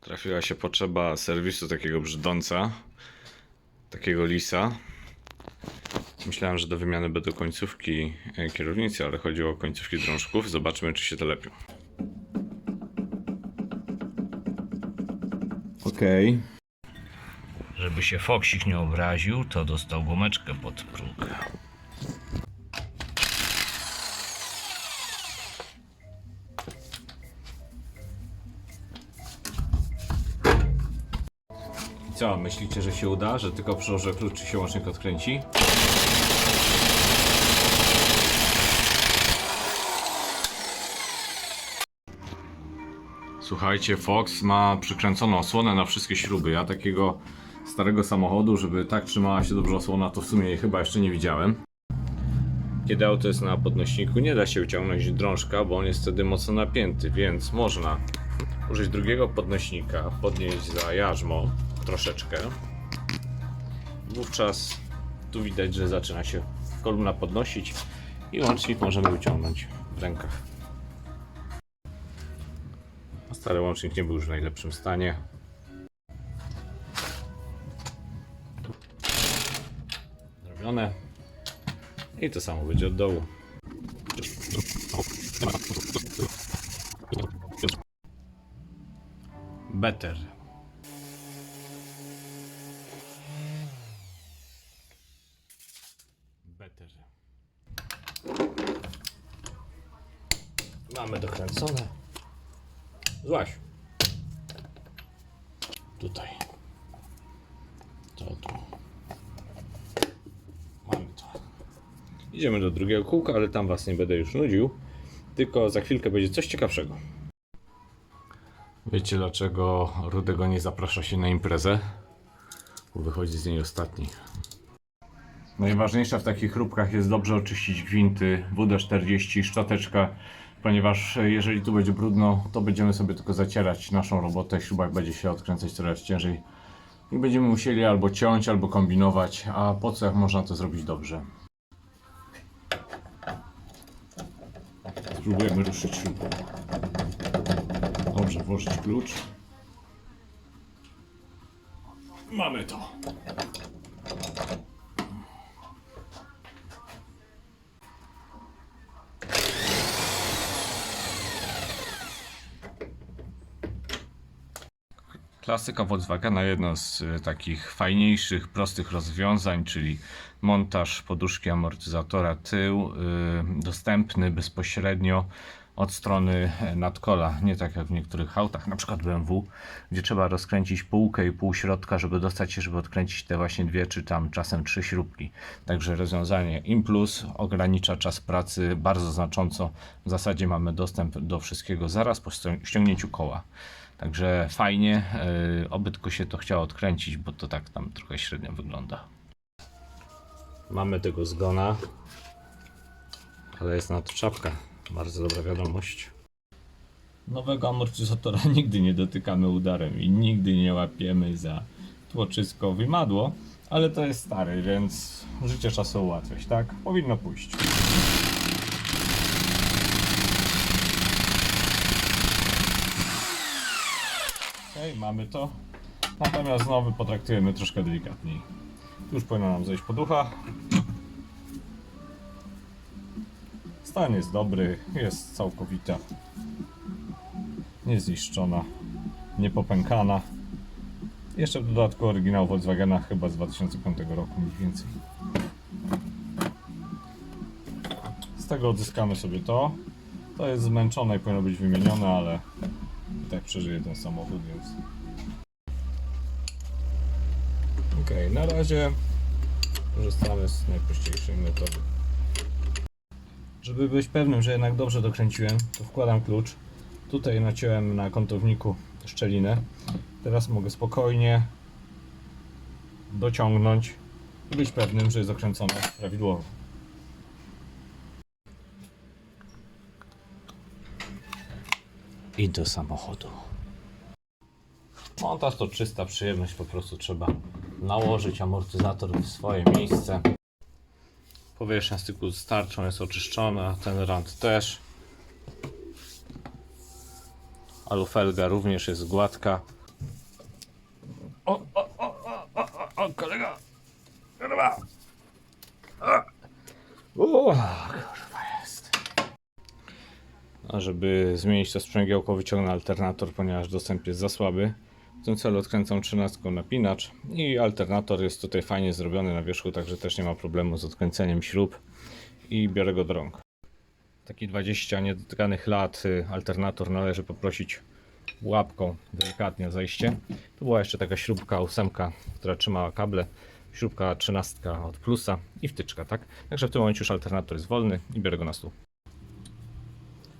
Trafiła się potrzeba serwisu takiego brzdąca, takiego lisa. Myślałem, że do wymiany będą końcówki e, kierownicy, ale chodziło o końcówki drążków. Zobaczmy, czy się to lepią. Okej. Żeby się Foksik nie obraził, to dostał gumeczkę pod próg. Co, myślicie, że się uda? Że tylko przyłożę klucz i się łącznik odkręci? Słuchajcie, Fox ma przykręconą osłonę na wszystkie śruby. Ja takiego starego samochodu, żeby tak trzymała się dobrze osłona, to w sumie chyba jeszcze nie widziałem. Kiedy auto jest na podnośniku, nie da się wyciągnąć drążka, bo on jest wtedy mocno napięty, więc można użyć drugiego podnośnika, podnieść za jarzmo troszeczkę. Wówczas tu widać, że zaczyna się kolumna podnosić i łącznik możemy wyciągnąć w rękach. A Stary łącznik nie był już w najlepszym stanie. Zrobione. I to samo będzie od dołu. Better. Mamy dokręcone. Złaś. Tutaj. To tu. Mamy to. Idziemy do drugiego kółka, ale tam was nie będę już nudził. Tylko za chwilkę będzie coś ciekawszego. Wiecie dlaczego Rudego nie zaprasza się na imprezę? Bo wychodzi z niej ostatni. Najważniejsza w takich chrupkach jest dobrze oczyścić gwinty, WD-40, szczoteczka, ponieważ jeżeli tu będzie brudno, to będziemy sobie tylko zacierać naszą robotę, śrubak będzie się odkręcać coraz ciężej i będziemy musieli albo ciąć, albo kombinować, a po co jak można to zrobić dobrze? Spróbujemy ruszyć śrubą. Dobrze, włożyć klucz. Mamy to. Klasyka Volkswagena, jedno z e, takich fajniejszych, prostych rozwiązań, czyli montaż poduszki amortyzatora tył, y, dostępny bezpośrednio od strony e, nadkola, nie tak jak w niektórych autach, na przykład BMW, gdzie trzeba rozkręcić półkę i pół środka, żeby dostać się, żeby odkręcić te właśnie dwie, czy tam czasem trzy śrubki. Także rozwiązanie im plus ogranicza czas pracy bardzo znacząco. W zasadzie mamy dostęp do wszystkiego zaraz po ścią- ściągnięciu koła. Także fajnie, yy, oby tylko się to chciało odkręcić, bo to tak tam trochę średnio wygląda. Mamy tego zgona, ale jest na to czapka. Bardzo dobra wiadomość. Nowego amortyzatora nigdy nie dotykamy udarem i nigdy nie łapiemy za tłoczysko wymadło, ale to jest stary, więc życie czasu ułatwiać, tak? Powinno pójść. Okej, mamy to. Natomiast nowy potraktujemy troszkę delikatniej. Już powinna nam zejść poducha. Stan jest dobry, jest całkowita. Niezniszczona, niepopękana. Jeszcze w dodatku oryginał Volkswagena chyba z 2005 roku mniej więcej. Z tego odzyskamy sobie to. To jest zmęczone i powinno być wymienione, ale i tak przeżyje ten samochód, więc... na razie korzystamy z najprościejszej metody. Żeby być pewnym, że jednak dobrze dokręciłem, to wkładam klucz. Tutaj naciąłem na kątowniku szczelinę. Teraz mogę spokojnie dociągnąć i być pewnym, że jest dokręcone prawidłowo. I do samochodu. Montaż to czysta przyjemność, po prostu trzeba nałożyć amortyzator w swoje miejsce. Powierzchnia styku z tarczą jest oczyszczona, ten rand też. Alufelga również jest gładka. O, o, o, o, o, o, o kolega! Kurwa! O, kurwa jest. A żeby zmienić to sprzęgiełko wyciągnę alternator, ponieważ dostęp jest za słaby. W tym celu odkręcam 13 napinacz i alternator jest tutaj fajnie zrobiony na wierzchu, także też nie ma problemu z odkręceniem śrub i biorę go do rąk. Taki 20 niedotykanych lat y, alternator należy poprosić łapką delikatnie o zejście. Tu była jeszcze taka śrubka ósemka, która trzymała kable, śrubka 13 od plusa i wtyczka, tak? Także w tym momencie już alternator jest wolny i biorę go na stół.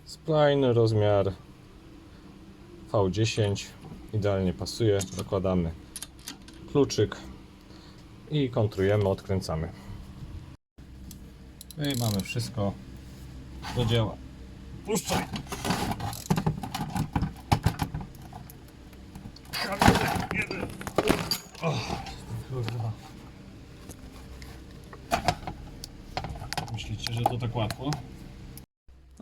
Spline rozmiar V10 idealnie pasuje. Dokładamy kluczyk i kontrujemy, odkręcamy. No I mamy wszystko do dzieła. Puszczaj! Myślicie, że to tak łatwo?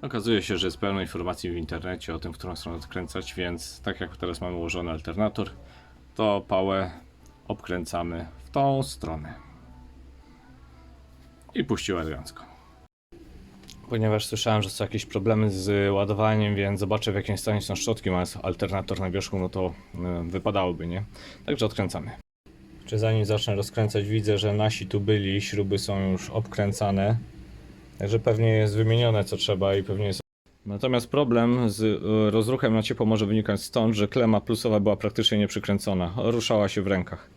Okazuje się, że jest pełno informacji w internecie o tym, w którą stronę odkręcać, więc tak jak teraz mamy ułożony alternator, to pałę obkręcamy w tą stronę. I puścił elegancko. Ponieważ słyszałem, że są jakieś problemy z ładowaniem, więc zobaczę w jakim stanie są szczotki, mając alternator na wierzchu, no to y, wypadałoby, nie? Także odkręcamy. Czy zanim zacznę rozkręcać, widzę, że nasi tu byli, śruby są już obkręcane. Także pewnie jest wymienione co trzeba i pewnie jest. Natomiast problem z y, rozruchem na ciepło może wynikać stąd, że klema plusowa była praktycznie nieprzykręcona. Ruszała się w rękach.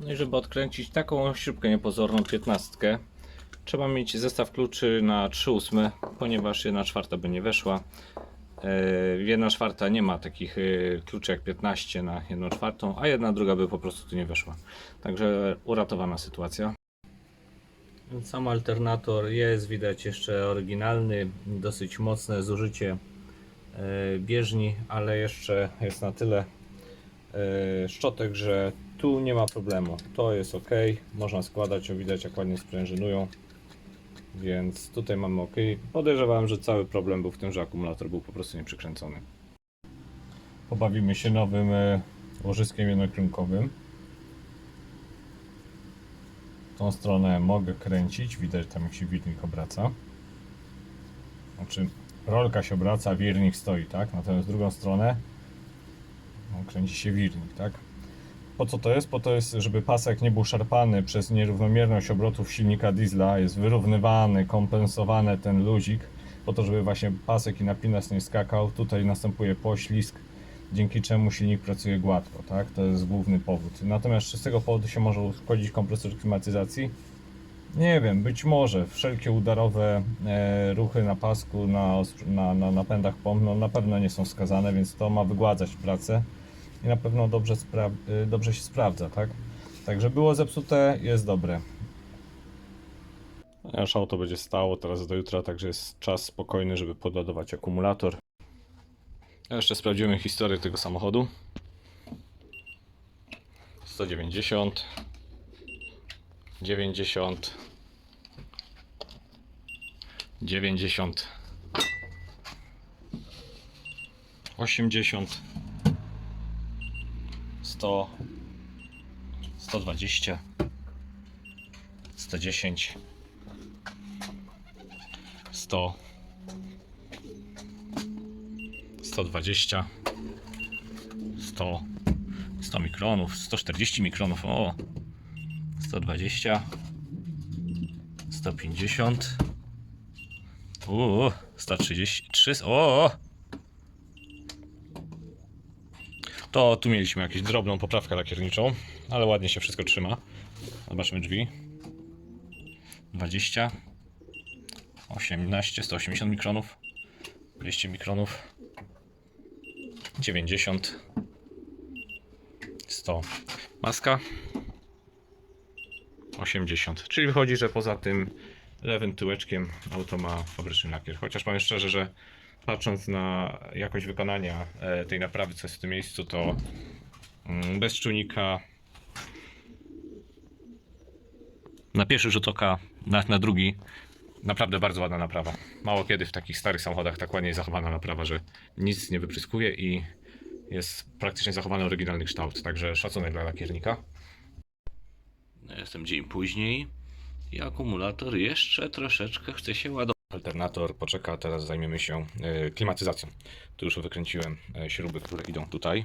No i żeby odkręcić taką śrubkę niepozorną, 15, trzeba mieć zestaw kluczy na 3 ósme, ponieważ 1 czwarta by nie weszła. Yy, 1 czwarta nie ma takich kluczy jak 15 na 1 czwartą, a jedna druga by po prostu tu nie weszła. Także uratowana sytuacja. Sam alternator jest, widać jeszcze oryginalny, dosyć mocne zużycie yy, bieżni, ale jeszcze jest na tyle yy, szczotek, że tu nie ma problemu. To jest ok, można składać, o widać jak ładnie sprężynują. Więc tutaj mamy ok. Podejrzewałem, że cały problem był w tym, że akumulator był po prostu nieprzykręcony. Pobawimy się nowym e, łożyskiem jednokierunkowym. Tą stronę mogę kręcić, widać tam jak się wirnik obraca. Znaczy rolka się obraca, wirnik stoi, tak? Natomiast drugą stronę no, kręci się wirnik, tak? Po co to jest? Po to jest, żeby pasek nie był szarpany przez nierównomierność obrotów silnika diesla, jest wyrównywany, kompensowany ten luzik, po to, żeby właśnie pasek i napinac nie skakał. Tutaj następuje poślizg, dzięki czemu silnik pracuje gładko, tak? To jest główny powód. Natomiast czy z tego powodu się może uszkodzić kompresor klimatyzacji? Nie wiem, być może. Wszelkie udarowe e, ruchy na pasku, na, na, na napędach pomp, no na pewno nie są wskazane, więc to ma wygładzać pracę i na pewno dobrze, y, dobrze się sprawdza, tak? Także było zepsute, jest dobre. Aż auto będzie stało teraz do jutra, także jest czas spokojny, żeby podładować akumulator. Jeszcze sprawdzimy historię tego samochodu. 190 90 90 80 100 120 110 100 120 100 100 mikronów 140 mikronów o 120 150 Uuu, 133 o To tu mieliśmy jakąś drobną poprawkę lakierniczą, ale ładnie się wszystko trzyma. Zobaczmy drzwi. 20 18, 180 mikronów 200 mikronów 90 100 Maska 80 Czyli wychodzi, że poza tym lewym tyłeczkiem auto ma fabryczny lakier. Chociaż powiem szczerze, że patrząc na jakość wykonania e, tej naprawy, co jest w tym miejscu, to mm, bez czujnika na pierwszy rzut oka, na, na drugi naprawdę bardzo ładna naprawa. Mało kiedy w takich starych samochodach tak ładnie jest zachowana naprawa, że nic nie wypryskuje i jest praktycznie zachowany oryginalny kształt, także szacunek dla lakiernika. Jestem dzień później i akumulator jeszcze troszeczkę chce się ładować. Alternator poczeka, teraz zajmiemy się e, klimatyzacją. Tu już wykręciłem e, śruby, które idą tutaj.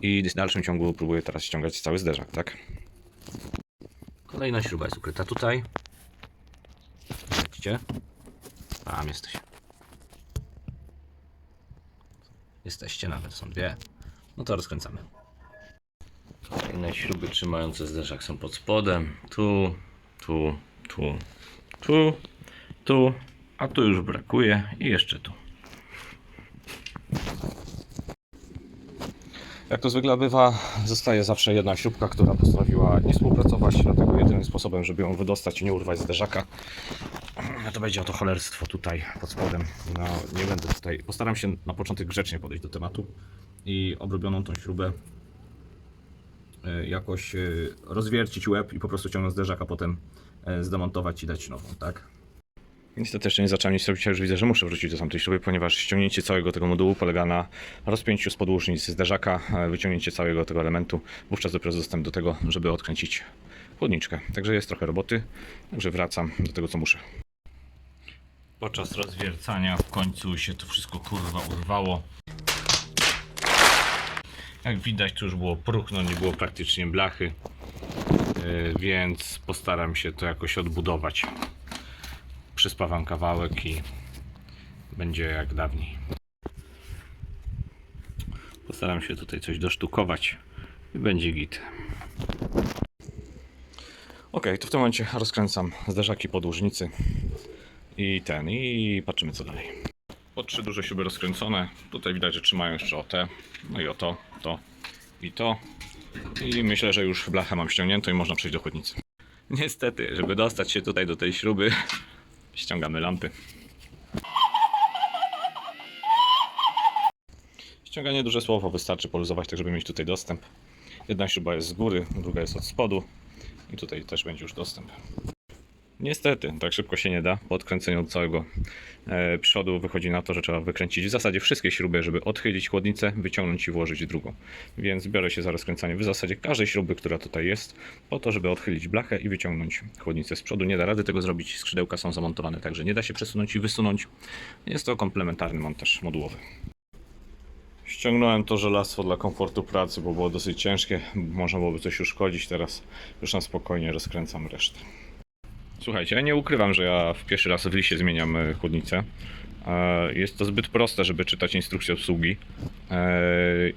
I w dalszym ciągu próbuję teraz ściągać cały zderzak, tak? Kolejna śruba jest ukryta tutaj. Widzicie? Tam jesteś. Jesteście nawet, są dwie. No to rozkręcamy. Kolejne śruby trzymające zderzak są pod spodem. Tu, tu, tu, tu, tu, a tu już brakuje i jeszcze tu. Jak to zwykle bywa, zostaje zawsze jedna śrubka, która postanowiła nie współpracować, dlatego jedynym sposobem, żeby ją wydostać i nie urwać zderzaka, to będzie oto cholerstwo tutaj pod spodem. No, nie będę tutaj, postaram się na początek grzecznie podejść do tematu i obrobioną tą śrubę e, jakoś e, rozwiercić łeb i po prostu ciągnąć zderzak, a potem e, zdemontować i dać nową, tak? Niestety jeszcze nie zacząłem nic robić, a już widzę, że muszę wrócić do tamtej śruby, ponieważ ściągnięcie całego tego modułu polega na rozpięciu z podłużnic zderzaka, e, wyciągnięcie całego tego elementu, wówczas dopiero dostęp do tego, żeby odkręcić chłodniczkę. Także jest trochę roboty, także wracam do tego, co muszę. Podczas rozwiercania w końcu się to wszystko kurwa urwało. Jak widać, tu już było próchno, nie było praktycznie blachy, Yy, więc postaram się to jakoś odbudować. Przyspawam kawałek i będzie jak dawniej. Postaram się tutaj coś dosztukować i będzie git. Ok, to w tym momencie rozkręcam zderzaki podłużnicy i ten, i patrzymy co dalej. Po trzy duże śruby rozkręcone, tutaj widać, że trzymają jeszcze o te, no i o to, to i to. I myślę, że już blachę mam ściągniętą i można przejść do chłodnicy. Niestety, żeby dostać się tutaj do tej śruby, ściągamy lampy. Ściąganie duże słowo wystarczy poluzować, tak żeby mieć tutaj dostęp. Jedna śruba jest z góry, druga jest od spodu i tutaj też będzie już dostęp. Niestety, tak szybko się nie da. Po odkręceniu całego e, przodu wychodzi na to, że trzeba wykręcić w zasadzie wszystkie śruby, żeby odchylić chłodnicę, wyciągnąć i włożyć drugą. Więc biorę się za rozkręcanie w zasadzie każdej śruby, która tutaj jest, po to, żeby odchylić blachę i wyciągnąć chłodnicę z przodu. Nie da rady tego zrobić, skrzydełka są zamontowane, także nie da się przesunąć i wysunąć. Jest to komplementarny montaż modułowy. Ściągnąłem to żelastwo dla komfortu pracy, bo było dosyć ciężkie. Można byłoby coś uszkodzić. Teraz już na spokojnie rozkręcam resztę. Słuchajcie, ja nie ukrywam, że ja w pierwszy raz w liście zmieniam e, chłodnicę. E, Jest to zbyt proste, żeby czytać instrukcję obsługi. E,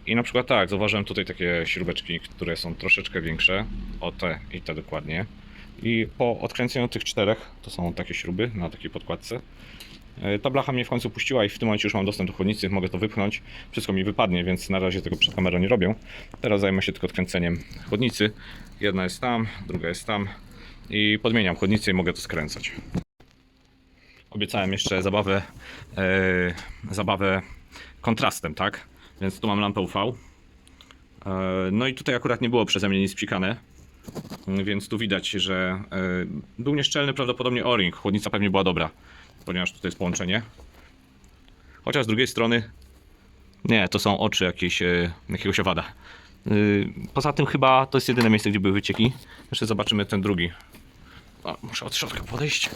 I na przykład tak, zauważyłem tutaj takie śrubeczki, które są troszeczkę większe. O te i te dokładnie. I po odkręceniu tych czterech, to są takie śruby na takiej podkładce, Ta blacha mnie w końcu puściła i w tym momencie już mam dostęp do chłodnicy, mogę to wypchnąć. Wszystko mi wypadnie, więc na razie tego przed kamerą nie robię. Teraz zajmę się tylko odkręceniem chłodnicy. Jedna jest tam, druga jest tam. I podmieniam chłodnicę i mogę to skręcać. Obiecałem jeszcze zabawę, e, zabawę kontrastem, tak? Więc tu mam lampę UV. E, no i tutaj akurat nie było przeze mnie nic psikane. Więc tu widać, że e, był nieszczelny prawdopodobnie o-ring. Chłodnica pewnie była dobra ponieważ tutaj jest połączenie. Chociaż z drugiej strony nie, to są oczy jakieś, e, jakiegoś owada. Yy, Poza tym chyba to jest jedyne miejsce, gdzie były wycieki. Jeszcze zobaczymy ten drugi. Muszę od środka podejść.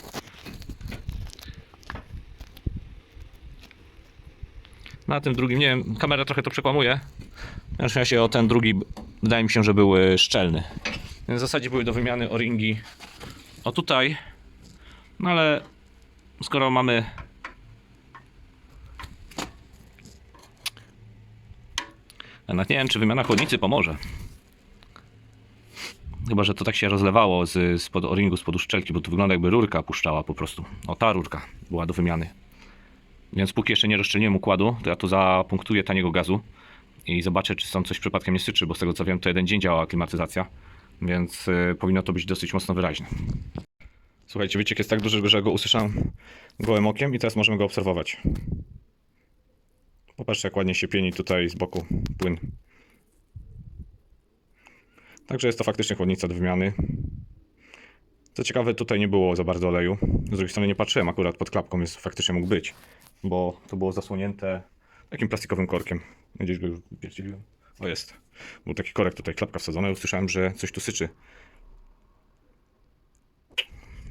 Na tym drugim, nie wiem, kamera trochę to przekłamuje. W każdym razie o ten drugi wydaje mi się, że był e, szczelny. W zasadzie były do wymiany o-ringi. O tutaj. No ale skoro mamy Jednak nie wiem, czy wymiana chłodnicy pomoże. Chyba, że to tak się rozlewało z, spod o-ringu, spod uszczelki, bo to wygląda jakby rurka puszczała po prostu. O, ta rurka była do wymiany. Więc póki jeszcze nie rozszczelniłem układu, to ja tu zapunktuję taniego gazu i zobaczę, czy stąd coś przypadkiem nie syczy, bo z tego co wiem, to jeden dzień działa klimatyzacja, więc y, powinno to być dosyć mocno wyraźne. Słuchajcie, wyciek jest tak duży, że go usłyszałem gołym okiem i teraz możemy go obserwować. Popatrzcie, jak ładnie się pieni tutaj z boku płyn. Także jest to faktycznie chłodnica do wymiany. Co ciekawe, tutaj nie było za bardzo oleju. Z drugiej strony nie patrzyłem akurat pod klapką, więc faktycznie mógł być, bo to było zasłonięte takim plastikowym korkiem. Gdzieś go już. O jest. Był taki korek tutaj, klapka wsadzona i usłyszałem, że coś tu syczy.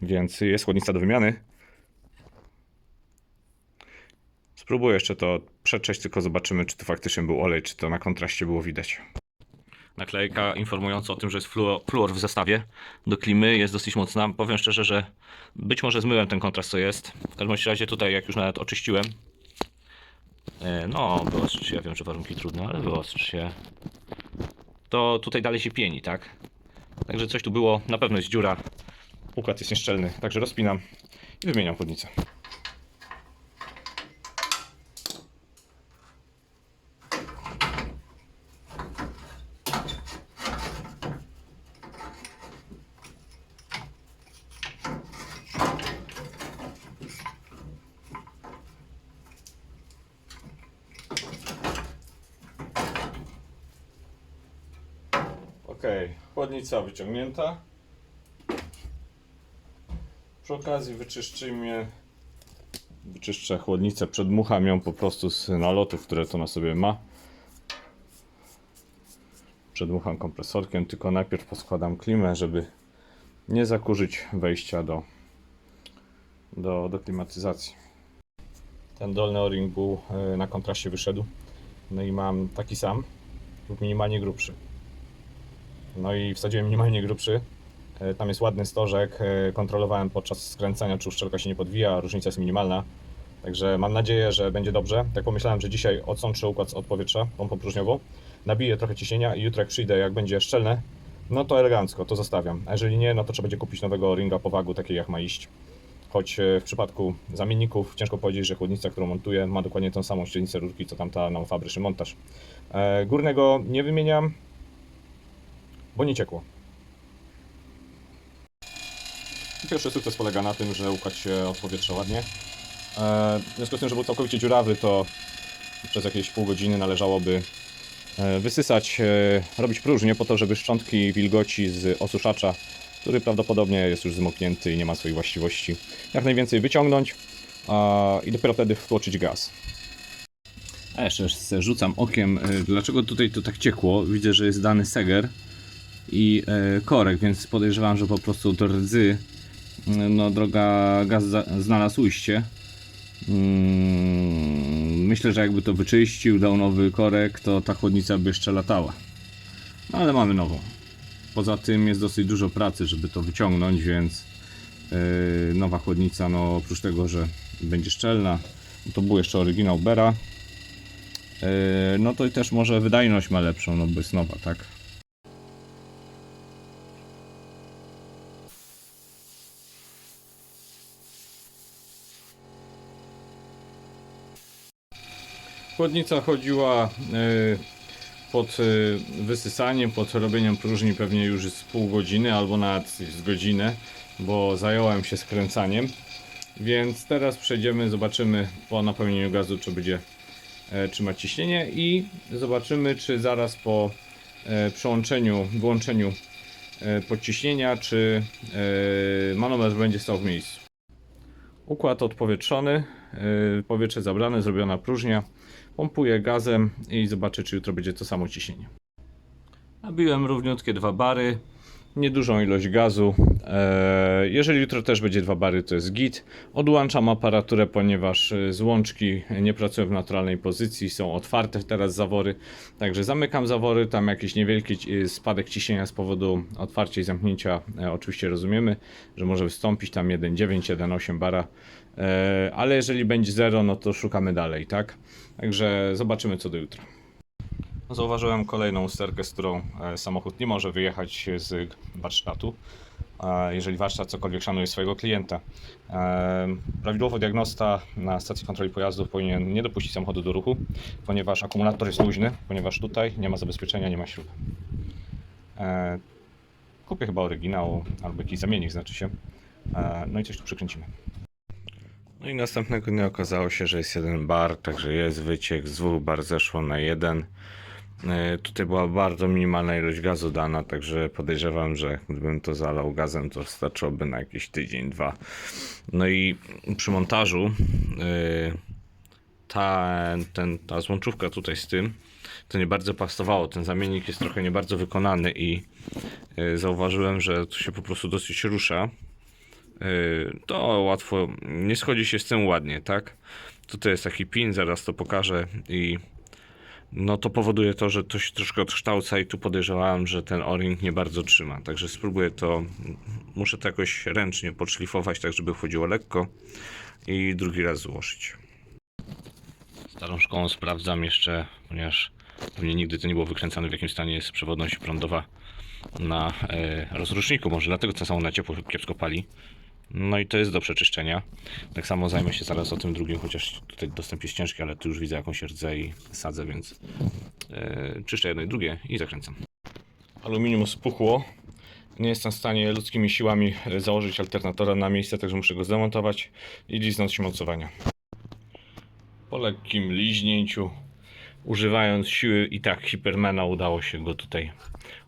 Więc jest chłodnica do wymiany. Spróbuję jeszcze to przetrzeć, tylko zobaczymy, czy to faktycznie był olej, czy to na kontraście było widać. Naklejka informująca o tym, że jest fluor, w zestawie do klimy jest dosyć mocna. Powiem szczerze, że być może zmyłem ten kontrast, co jest. W każdym razie tutaj, jak już nawet oczyściłem, e, no, wyostrz się. Ja wiem, że warunki trudne, ale wyostrz się. To tutaj dalej się pieni, tak? Także coś tu było, na pewno jest dziura. Układ jest nieszczelny, także rozpinam i wymieniam chłodnicę. Ok, chłodnica wyciągnięta. Przy okazji wyczyszczymy, wyczyszczę chłodnicę, przedmucham ją po prostu z nalotów, które to na sobie ma. Przedmucham kompresorkiem, tylko najpierw poskładam klimę, żeby nie zakurzyć wejścia do, do, do klimatyzacji. Ten dolny o-ring był e, na kontraście wyszedł. No i mam taki sam, lub minimalnie grubszy. No i wsadziłem minimalnie grubszy, E, Tam jest ładny stożek. e, Kontrolowałem podczas skręcania, czy uszczelka się nie podwija, różnica jest minimalna. Także mam nadzieję, że będzie dobrze. Tak pomyślałem, że dzisiaj odsączę układ od powietrza, pompą próżniową, nabiję trochę ciśnienia i jutro jak przyjdę, jak będzie szczelne, no to elegancko, to zostawiam. A jeżeli nie, no to trzeba będzie kupić nowego ringa po wagu, takiej jak ma iść. Choć e, w przypadku zamienników ciężko powiedzieć, że chłodnica, którą montuję, ma dokładnie tą samą średnicę rurki, co tamta na fabryczny montaż. Górnego nie wymieniam, bo nie ciekło. Pierwszy sukces polega na tym, że układ się odpowietrza ładnie. E, W związku z tym, że był całkowicie dziurawy, to przez jakieś pół godziny należałoby e, wysysać, e, robić próżnię po to, żeby szczątki wilgoci z osuszacza, który prawdopodobnie jest już zmoknięty i nie ma swoich właściwości, jak najwięcej wyciągnąć i dopiero wtedy wtłoczyć gaz. A jeszcze rzucam okiem, e, dlaczego tutaj to tak ciekło. Widzę, że jest dany seger i e, korek, więc podejrzewam, że po prostu do rdzy no, droga gaz znalazł ujście. Mm, myślę, że jakby to wyczyścił, dał nowy korek, to ta chłodnica by jeszcze latała. No, ale mamy nową. Poza tym jest dosyć dużo pracy, żeby to wyciągnąć, więc yy, nowa chłodnica, no oprócz tego, że będzie szczelna, to był jeszcze oryginał Bera. Yy, no to i też może wydajność ma lepszą, no bo jest nowa, tak? Chłodnica chodziła y, pod y, wysysaniem, pod robieniem próżni pewnie już z pół godziny albo nawet z godzinę, bo zająłem się skręcaniem. Więc teraz przejdziemy, zobaczymy po napełnieniu gazu, czy będzie e, trzymać ciśnienie i zobaczymy, czy zaraz po e, przełączeniu, wyłączeniu e, podciśnienia, czy e, manometr będzie stał w miejscu. Układ odpowietrzony, powietrze zabrane, zrobiona próżnia. Pompuję gazem i zobaczę, czy jutro będzie to samo ciśnienie. Nabiłem równiutkie dwa bary, niedużą ilość gazu. E, jeżeli jutro też będzie dwa bary, to jest git. Odłączam aparaturę, ponieważ e, złączki nie pracują w naturalnej pozycji, są otwarte teraz zawory. Także zamykam zawory, tam jakiś niewielki ci- spadek ciśnienia z powodu otwarcia i zamknięcia. E, oczywiście rozumiemy, że może wystąpić tam 1,9, 1,8 bara. E, ale jeżeli będzie 0, no to szukamy dalej, tak? Także zobaczymy co do jutra. Zauważyłem kolejną usterkę, z którą e, samochód nie może wyjechać z warsztatu, jeżeli warsztat cokolwiek szanuje swojego klienta. E, Prawidłowo diagnosta na stacji kontroli pojazdów powinien nie dopuścić samochodu do ruchu, ponieważ akumulator jest luźny, ponieważ tutaj nie ma zabezpieczenia, nie ma śrub. E, Kupię chyba oryginał albo jakiś zamiennik, znaczy się. No i coś tu przykręcimy. No i następnego dnia okazało się, że jest jeden bar, także jest wyciek, z dwóch bar zeszło na jeden. E, Tutaj była bardzo minimalna ilość gazu dana, także podejrzewam, że gdybym to zalał gazem, to starczyłoby na jakiś tydzień, dwa. No i przy montażu e, ta, ten, ta złączówka tutaj z tym, to nie bardzo pasowało. Ten zamiennik jest trochę nie bardzo wykonany i y, zauważyłem, że to się po prostu dosyć rusza. To łatwo, nie schodzi się z tym ładnie, tak? Tutaj jest taki pin, zaraz to pokażę i no to powoduje to, że to się troszkę odkształca i tu podejrzewałem, że ten o-ring nie bardzo trzyma. Także spróbuję to, muszę to jakoś ręcznie podszlifować, tak żeby wchodziło lekko i drugi raz złożyć. Starą szkołą sprawdzam jeszcze, ponieważ pewnie nigdy to nie było wykręcane w jakim stanie jest przewodność prądowa na e, rozruszniku. Może dlatego to samo na ciepło kiepsko pali. No i to jest do przeczyszczenia. Tak samo zajmę się zaraz o tym drugim, chociaż tutaj dostęp jest ciężki, ale tu już widzę jakąś rdzę i sadzę, więc e, czyszczę jedno i drugie i zakręcam. Aluminium spuchło. Nie jestem w stanie ludzkimi siłami założyć alternatora na miejsce, także muszę go zdemontować i liznąć mocowania. Po lekkim liźnięciu, używając siły i tak Hipermana udało się go tutaj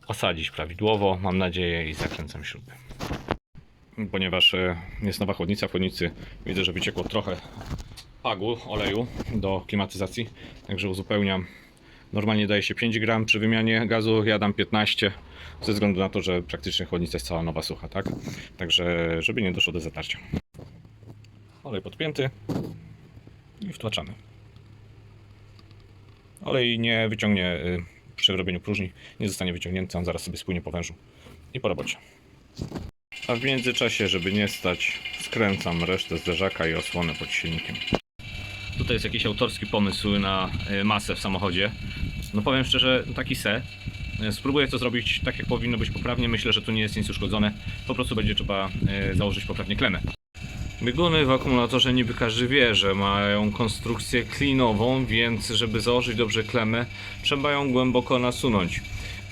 osadzić prawidłowo, mam nadzieję, i zakręcam śruby. Ponieważ e, jest nowa chłodnica, w chłodnicy widzę, że wyciekło trochę pagu, oleju do klimatyzacji, także uzupełniam. Normalnie daje się 5 gram przy wymianie gazu, ja dam 15 ze względu na to, że praktycznie chłodnica jest cała nowa sucha, tak? Także żeby nie doszło do zatarcia. Olej podpięty i wtłaczamy. Olej nie wyciągnie y, przy robieniu próżni, nie zostanie wyciągnięty, on zaraz sobie spłynie po wężu i po robocie. A w międzyczasie, żeby nie stać, skręcam resztę zderzaka i osłonę pod silnikiem. Tutaj jest jakiś autorski pomysł na y, masę w samochodzie. No powiem szczerze, taki se. Y, Spróbuję to zrobić tak, jak powinno być poprawnie. Myślę, że tu nie jest nic uszkodzone. Po prostu będzie trzeba y, założyć poprawnie klemę. Bieguny w akumulatorze niby każdy wie, że mają konstrukcję klinową, więc żeby założyć dobrze klemę, trzeba ją głęboko nasunąć.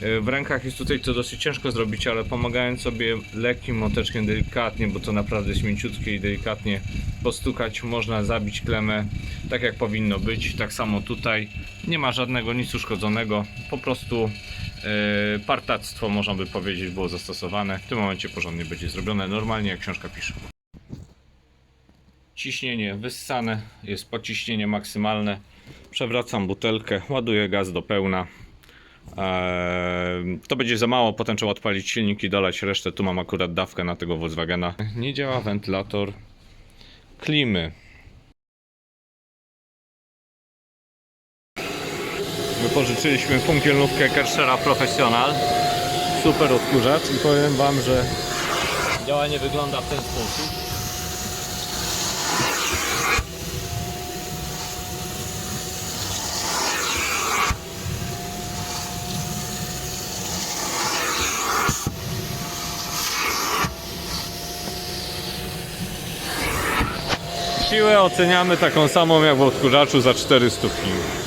Yy, W rękach jest tutaj to dosyć ciężko zrobić, ale pomagając sobie lekkim moteczkiem delikatnie, bo to naprawdę jest mięciutkie i delikatnie postukać, można zabić klemę tak jak powinno być. Tak samo tutaj nie ma żadnego nic uszkodzonego, po prostu yy, partactwo można by powiedzieć było zastosowane. W tym momencie porządnie będzie zrobione, normalnie jak książka pisze. Ciśnienie wyssane, jest pociśnienie maksymalne. Przewracam butelkę, ładuję gaz do pełna. Eee, to będzie za mało, potem trzeba odpalić silnik i dolać resztę. Tu mam akurat dawkę na tego Volkswagena. Nie działa wentylator klimy. Wypożyczyliśmy funkielnówkę Kershera Professional. Super odkurzacz i powiem Wam, że działanie wygląda w ten sposób. Siłę oceniamy taką samą jak w odkurzaczu za 400 kg.